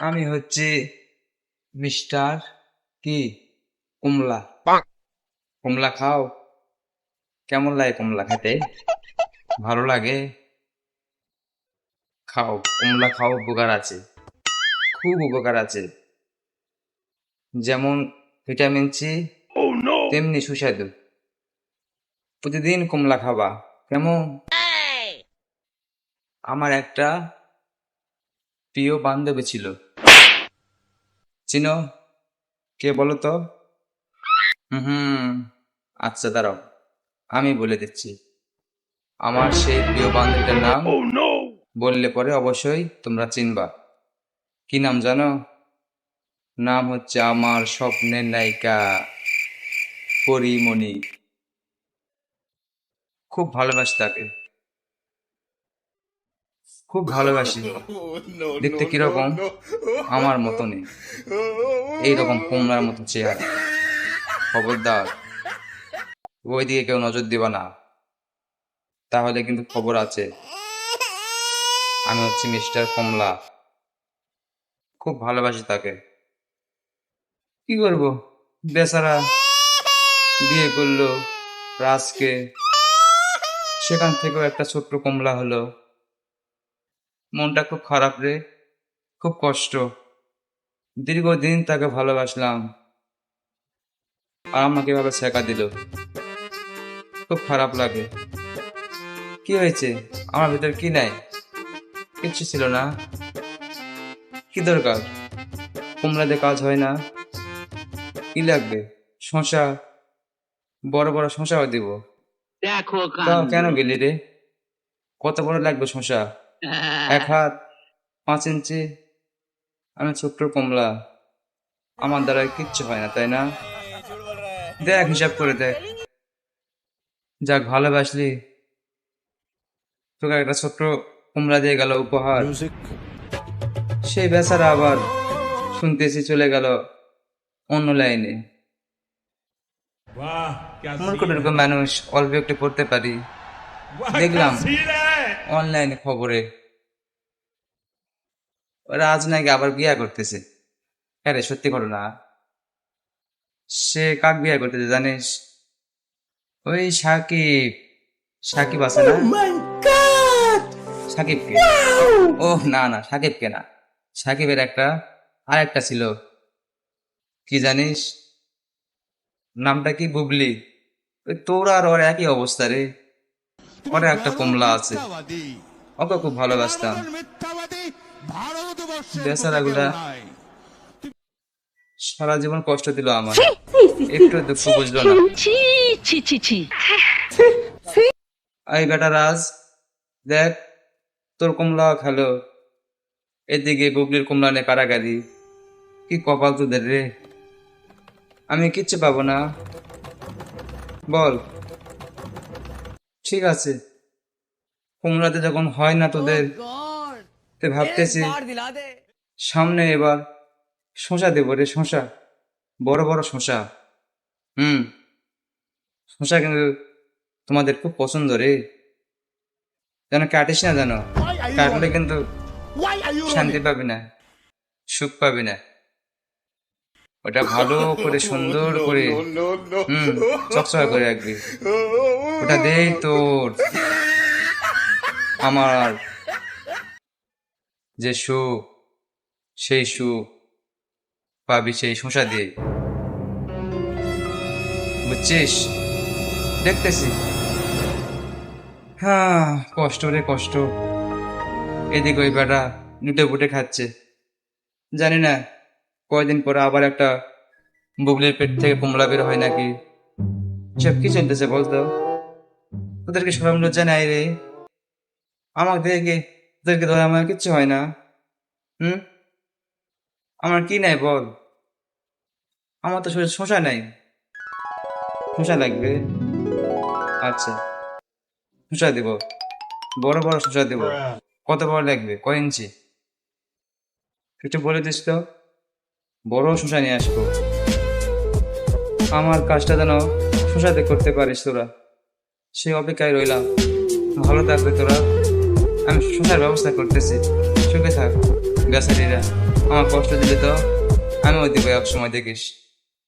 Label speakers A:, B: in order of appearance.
A: আমি হচ্ছে মিস্টার কি? কমলা। কমলা খাও। কেমন লাগে কমলা খেতে? ভালো লাগে? খাও। কমলা খাও উপকার আছে। খুব উপকার আছে। যেমন ভিটামিন সি তেমনি সুস্বাদু। প্রতিদিন কমলা খাবা। কেমন? আমার একটা প্রিয় বান্ধবী ছিল। চিনো কে বলো তো? হুম আচ্ছা দাঁড়াও। আমি বলে দিচ্ছি। আমার সেই প্রিয় বান্ধবীটার নাম বললে পরে অবশ্যই তোমরা চিনবা। কি নাম জানো? নাম হচ্ছে আমার স্বপ্নের নায়িকা পরিমণি। খুব ভালোবাসি তাকে। খুব ভালোবাসি। দেখতে কীরকম? আমার মতনই। এইরকম কুমড়ার মতো চেহারা। খবরদার। ওই দিকে কেউ নজর দিবা না। তাহলে কিন্তু খবর আছে। আমি হচ্ছি মিস্টার কমলা খুব ভালোবাসি তাকে। কি করব? বেচারা বিয়ে করল রাজকে। সেখান থেকেও একটা ছোট্ট কমলা হলো। মনটা খুব খারাপ রে। খুব কষ্ট। দীর্ঘদিন তাকে ভালোবাসলাম। আর আমাকে এভাবে শেখা দিল। খুব খারাপ লাগে। কি হয়েছে? আমার ভিতর কি নাই? কিচ্ছু ছিল না। কি দরকার? কুমড়াতে কাজ হয় না। কি লাগবে? শশা। বড় বড় শশাও দিব।
B: দেখো
A: কেন গেলি রে? কত বড় লাগবে শশা? হ্যাঁ। এক হাত পাঁচ ইঞ্চি আমি ছোট্ট কমলা। আমার দ্বারা কিচ্ছু হয় না তাই না? দেখ হিসাব করে দেখ। যাক ভালোবাসলি। তোকে একটা ছোট্ট কুমড়া দিয়ে গেল উপহার। সেই বেচারা আবার শুনতেছি চলে গেল অন্য লাইনে। মূর্খ মানুষ অল্প একটু পড়তে পারি। দেখলাম। অনলাইনে খবরে। রাজ নাকি আবার বিয়া করতেছে। হ্যাঁ সত্যি করো না। সে কাক বিয়া করতেছে জানিস? ওই সাকিব। সাকিব আছে না? Oh সাকিবকে ও না না সাকিবকে না? সাকিবের একটা আর একটা ছিল। কি জানিস? নামটা কি বুবলি? তোর আর ওর একই অবস্থা রে। ওর একটা কমলা আছে। ওকে খুব ভালোবাসতাম। বেচারাগুলা সারা জীবন কষ্ট দিল আমার একটু দুঃখ বুঝলো না। বেটা রাজ দেখ তোর কমলা খেলো। এদিকে বুবলির কমলা নে কারাগারি। কি কপাল তোদের রে? আমি কিচ্ছু পাবো না। বল। ঠিক আছে। কমলাতে যখন হয় না তোদের তো ভাবতেছি সামনে এবার শশা দেবো রে শশা বড় বড় শশা হুম। শশা কিন্তু তোমাদের খুব পছন্দ রে। যেন কাটিস না জানো কাটলে কিন্তু শান্তি পাবি না সুখ পাবি না। ওটা ভালো করে সুন্দর করে হুম চকচকা করে রাখবি। ওটা দেই তোর। আমার যে সুখ সেই সুখ পাবি সেই শশা দিয়ে। বুঝছিস? দেখতেছি। হ্যাঁ কষ্ট রে কষ্ট। এদিকে ওই বেটা নুটে বুটে খাচ্ছে। জানি না। কয়দিন পরে আবার একটা বুবলির পেট থেকে কুমড়া বের হয় নাকি? সব কি চলতেছে বলতো ওদেরকে সরম লজ্জা নাই রে। আমাকে দেখে ওদেরকে ধরে আমার কিচ্ছু হয় না? হুম? আমার কি নাই বল? আমার তো শরীর শোষা নাই। শোষা লাগবে। আচ্ছা। শোষা দেব। বড় বড় শোষা দেব। কত বড় লাগবে? কয় ইঞ্চি? একটু বলে দিস তো। বড় শশা নিয়ে আসব। আমার কাজটা যেন শশাতে করতে পারিস তোরা। সেই অপেক্ষায় রইলাম। ভালো থাকবে তোরা। আমি শশার ব্যবস্থা করতেছি। সুখে থাক গাছারিরা আমার কষ্ট দিলে তো আমি ওই দিব এক সময় দেখিস।